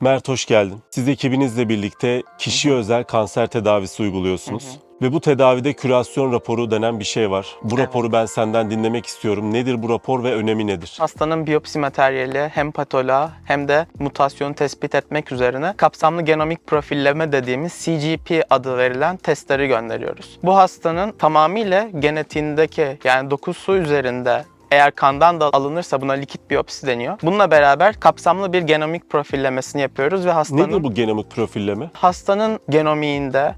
Mert hoş geldin. Siz ekibinizle birlikte kişiye özel kanser tedavisi uyguluyorsunuz. Ve bu tedavide kürasyon raporu denen bir şey var. Bu Evet. raporu ben senden dinlemek istiyorum. Nedir bu rapor ve önemi nedir? Hastanın biyopsi materyali hem patoloğa hem de mutasyonu tespit etmek üzerine kapsamlı genomik profilleme dediğimiz CGP adı verilen testleri gönderiyoruz. Bu hastanın tamamıyla genetiğindeki yani dokusu üzerinde eğer kandan da alınırsa buna likit biyopsi deniyor. Bununla beraber kapsamlı bir genomik profillemesini yapıyoruz ve hastanın Nedir bu genomik profilleme? hastanın genomiğinde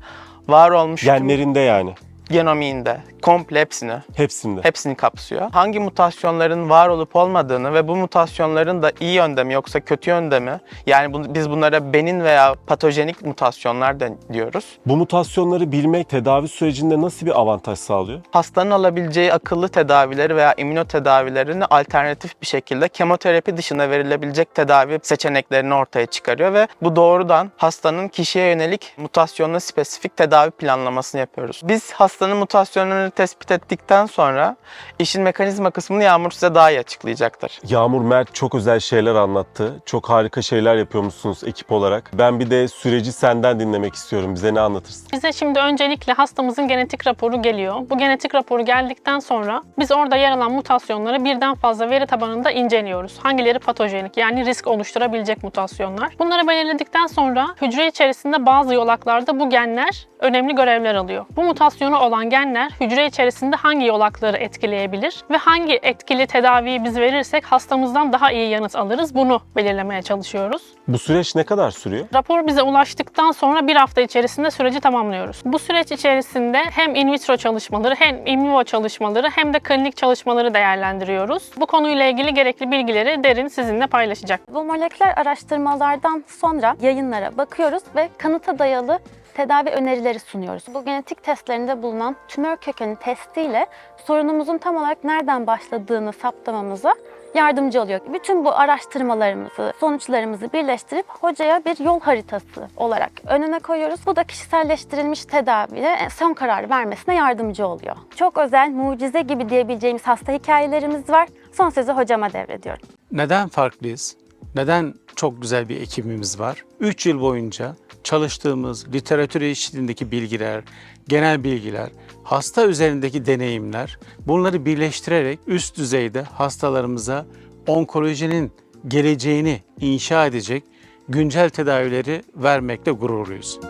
var olmuş Genlerinde yani. genomiğinde komple hepsini Hepsinde. hepsini kapsıyor. Hangi mutasyonların var olup olmadığını ve bu mutasyonların da iyi yönde mi yoksa kötü yönde mi? Yani bu- biz bunlara benin veya patojenik mutasyonlar da diyoruz. Bu mutasyonları bilmek tedavi sürecinde nasıl bir avantaj sağlıyor? Hastanın alabileceği akıllı tedavileri veya immünotedavilerini alternatif bir şekilde kemoterapi dışında verilebilecek tedavi seçeneklerini ortaya çıkarıyor ve bu doğrudan hastanın kişiye yönelik mutasyonuna spesifik tedavi planlamasını yapıyoruz. Biz hastanın mutasyonlarını tespit ettikten sonra işin mekanizma kısmını Yağmur size daha iyi açıklayacaktır. Yağmur Mert çok özel şeyler anlattı. Çok harika şeyler yapıyormuşsunuz ekip olarak. Ben bir de süreci senden dinlemek istiyorum. Bize ne anlatırsın? Bize şimdi öncelikle hastamızın genetik raporu geliyor. Bu genetik raporu geldikten sonra biz orada yer alan mutasyonları birden fazla veri tabanında inceliyoruz. Hangileri patojenik yani risk oluşturabilecek mutasyonlar. Bunları belirledikten sonra hücre içerisinde bazı yolaklarda bu genler önemli görevler alıyor. Bu mutasyonu olan genler hücre içerisinde hangi yolakları etkileyebilir ve hangi etkili tedaviyi biz verirsek hastamızdan daha iyi yanıt alırız bunu belirlemeye çalışıyoruz. Bu süreç ne kadar sürüyor? Rapor bize ulaştıktan sonra bir hafta içerisinde süreci tamamlıyoruz. Bu süreç içerisinde hem in vitro çalışmaları hem in vivo çalışmaları hem de klinik çalışmaları değerlendiriyoruz. Bu konuyla ilgili gerekli bilgileri Derin sizinle paylaşacak. Bu moleküler araştırmalardan sonra yayınlara bakıyoruz ve kanıta dayalı tedavi önerileri sunuyoruz. Bu genetik testlerinde bulunan tümör kökeni testiyle sorunumuzun tam olarak nereden başladığını saptamamıza yardımcı oluyor. Bütün bu araştırmalarımızı, sonuçlarımızı birleştirip hocaya bir yol haritası olarak önüne koyuyoruz. Bu da kişiselleştirilmiş tedaviye son karar vermesine yardımcı oluyor. Çok özel, mucize gibi diyebileceğimiz hasta hikayelerimiz var. Son sözü hocama devrediyorum. Neden farklıyız? Neden çok güzel bir ekibimiz var? 3 yıl boyunca çalıştığımız literatür eşliğindeki bilgiler, genel bilgiler, hasta üzerindeki deneyimler bunları birleştirerek üst düzeyde hastalarımıza onkolojinin geleceğini inşa edecek güncel tedavileri vermekte gururluyuz.